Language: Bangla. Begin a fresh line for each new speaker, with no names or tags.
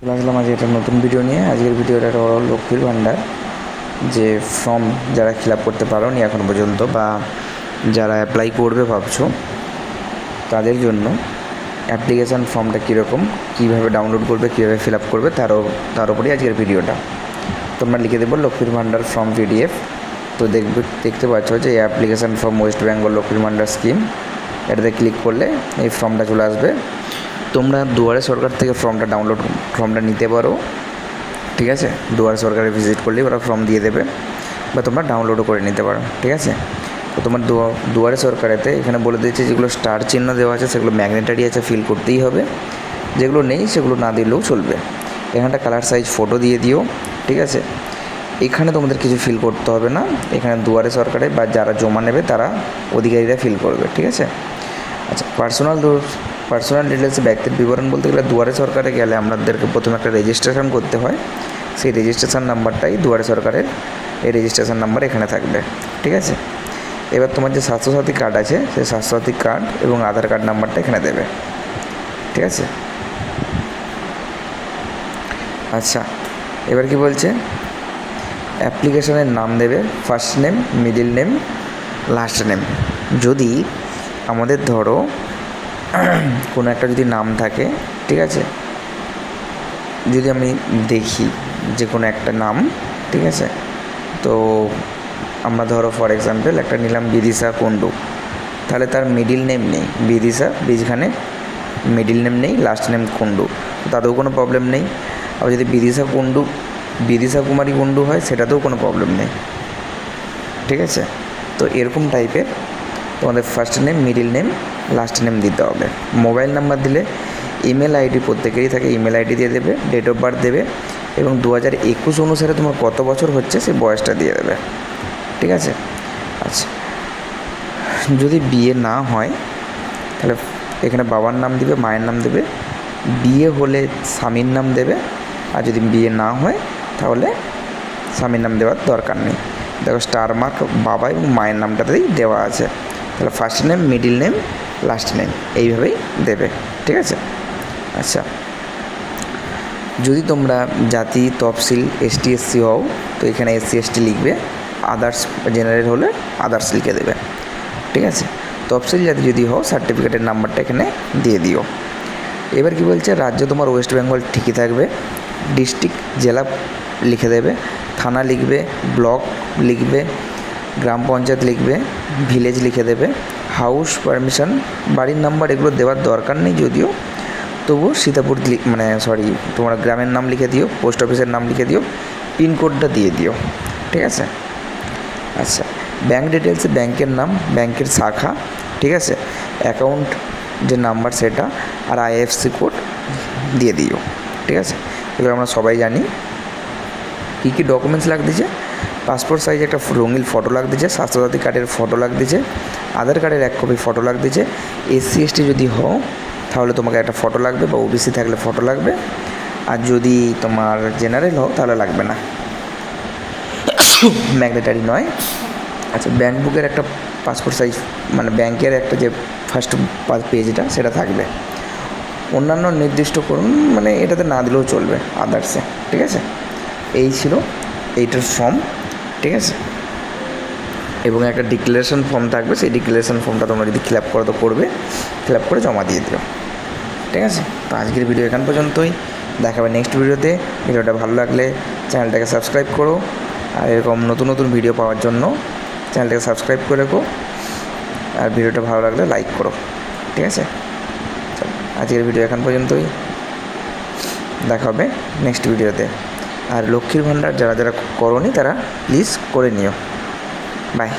চলে আসলাম আজকে একটা নতুন ভিডিও নিয়ে। আজকের ভিডিওটা একটা লক্ষ্মীর ভাণ্ডার যে ফর্ম যারা ফিল আপ করতে পারো নি এখন পর্যন্ত বা যারা অ্যাপ্লাই করবে ভাবছ, তাদের জন্য অ্যাপ্লিকেশান ফর্মটা কীরকম, কীভাবে ডাউনলোড করবে, কীভাবে ফিল আপ করবে, তারও, তার উপরেই আজকের ভিডিওটা তোমরা লিখে দেবো লক্ষ্মীর ভাণ্ডার ফর্ম পিডিএফ তো দেখবে, দেখতে পাচ্ছ যে অ্যাপ্লিকেশান ফর্ম ওয়েস্ট বেঙ্গল লক্ষ্মীর ভাণ্ডার স্কিম এটাতে ক্লিক করলে এই ফর্মটা চলে আসবে। তোমরা দুয়ারে সরকার থেকে ফর্মটা ডাউনলোড ফর্মটা নিতে পারো, ঠিক আছে? দুয়ারে সরকারে ভিজিট করলেই ওরা ফর্ম দিয়ে দেবে বা তোমরা ডাউনলোডও করে নিতে পারো, ঠিক আছে? তো তোমার দুয়া- দুয়ারে সরকারেতে এখানে বলে দিয়েছে যেগুলো স্টার চিহ্ন দেওয়া আছে, সেগুলো ম্যাগনেটারি আছে ফিল করতেই হবে। যেগুলো নেই, সেগুলো না দিলেও চলবে। এখানটা কালার সাইজ ফটো দিয়ে দিও, ঠিক আছে? এখানে তোমাদের কিছু ফিল করতে হবে না। এখানে দুয়ারে সরকারে বা যারা জমা নেবে তারা অধিকারীরা ফিল করবে, ঠিক আছে? আচ্ছা পার্সোনাল পার্সোনাল ডিটেলসে ব্যক্তির বিবরণ বলতে গেলে দুয়ারে সরকারে গেলে আমাদেরকে প্রথমে একটা রেজিস্ট্রেশন করতে হয়। সেই রেজিস্ট্রেশন নাম্বারটাই দুয়ারে সরকারের এই রেজিস্ট্রেশন নাম্বার এখানে থাকবে, ঠিক আছে? এবার তোমার যে স্বাস্থ্যসাথী কার্ড আছে, সেই স্বাস্থ্যসাথী কার্ড এবং আধার কার্ড নাম্বারটা এখানে দেবে, ঠিক আছে? আচ্ছা এবার কি বলছে? অ্যাপ্লিকেশনের নাম দেবে first name middle name last name যদি আমাদের ধরো কোনো একটা যদি নাম থাকে, ঠিক আছে? যদি আমি দেখি যে কোনো একটা নাম, ঠিক আছে? তো আমরা ধরো ফর এক্সাম্পল একটা নিলাম বিদিশা কুণ্ডু। তাহলে তার মিডিল নেম নেই, বিদিশা, বীজখানে মিডিল নেম নেই লাস্ট নেম কুণ্ডু। তাতেও কোনো প্রবলেম নেই। আবার যদি বিদিশা কুণ্ডু, বিদিশা কুমারী কুণ্ডু হয়, সেটাতেও কোনো প্রবলেম নেই। ঠিক আছে? তো এরকম টাইপের তোমাদের first name middle name last name দিতে হবে। মোবাইল নাম্বার দিলে ইমেল আইডি প্রত্যেকেরই থাকে ইমেল আইডি দিয়ে দেবে ডেট অফ বার্থ দেবে এবং দু হাজার একুশ অনুসারে তোমার কত বছর হচ্ছে সেই বয়সটা দিয়ে দেবে। ঠিক আছে? আচ্ছা। যদি বিয়ে না হয়, তাহলে এখানে বাবার নাম দিবে, মায়ের নাম দেবে, বিয়ে হলে স্বামীর নাম দেবে, আর যদি বিয়ে না হয়, তাহলে স্বামীর নাম দেওয়ার দরকার নেই। দেখো স্টার মার্ক বাবা এবং মায়ের নামটাতেই দেওয়া আছে। তাহলে first name middle name last name এইভাবেই দেবে, ঠিক আছে? আচ্ছা। যদি তোমরা জাতি, তফসিল এসটি এসসি হও, তো এখানে এসসি এসটি লিখবে আদার্স জেনারেল হলে আদার্স লিখে দেবে, ঠিক আছে? তফসিল জাতি যদি হও সার্টিফিকেটের নাম্বারটা এখানে দিয়ে দিও। এবার কি বলছে? রাজ্য তোমার ওয়েস্ট বেঙ্গল ঠিকই থাকবে ডিস্ট্রিক্ট জেলা লিখে দেবে, থানা লিখবে ব্লক লিখবে গ্রাম পঞ্চায়েত লিখবে ভিলেজ লিখে দেবে হাউস পারমিশন বাড়ির নাম্বার এগুলো দেওয়ার দরকার নেই যদিও, তবুও সীতাপুর মানে সরি তোমার গ্রামের নাম লিখে দিও পোস্ট অফিসের নাম লিখে দিও পিনকোডটা দিয়ে দিও, ঠিক আছে? আচ্ছা ব্যাঙ্ক ডিটেলসে ব্যাংকের নাম ব্যাংকের শাখা, ঠিক আছে? অ্যাকাউন্ট যে নাম্বার সেটা, আর আইএফসি কোড দিয়ে দিও, ঠিক আছে? এগুলো আমরা সবাই জানি। কী কী ডকুমেন্টস লাগতেছে? পাসপোর্ট সাইজ একটা রঙিন ফটো লাগতেছে, স্বাস্থ্যসাথী কার্ডের ফটো লাগতেছে আধার কার্ডের এক কপি ফটো লাগতেছে এসসি এসটি যদি হও, তাহলে তোমাকে একটা ফটো লাগবে বা ওবিসি থাকলে ফটো লাগবে। আর যদি তোমার জেনারেল হও, তাহলে লাগবে না। ম্যাগনেটারি নয়। আচ্ছা ব্যাঙ্ক বুকের একটা পাসপোর্ট সাইজ মানে ব্যাংকের একটা যে ফার্স্ট পেজটা সেটা থাকবে। অন্যান্য নির্দিষ্ট করুন মানে এটাতে না দিলেও চলবে আদার্সে ঠিক আছে? এই ছিল এইটার ফর্ম ঠিক আছে? এবং একটা ডিক্লারেশন ফর্ম থাকবে, সেই ডিক্লারেশন ফর্মটা তোমরা যদি ফিল আপ করো তো করবে ফিল আপ করে জমা দিয়ে দিও, ঠিক আছে? তো আজকের ভিডিও এখান পর্যন্তই। দেখাবে নেক্সট ভিডিওতে ভিডিওটা ভালো লাগলে চ্যানেলটাকে সাবস্ক্রাইব করো। আর এরকম নতুন নতুন ভিডিও পাওয়ার জন্য চ্যানেলটাকে সাবস্ক্রাইব করে রেখো। আর ভিডিওটা ভালো লাগলে লাইক করো, ঠিক আছে? আজকের ভিডিও এখান পর্যন্তই। দেখা হবে নেক্সট ভিডিওতে আর লক্ষ্মীর ভাণ্ডার যারা যারা করনি তারা প্লিজ করে নিও। বাই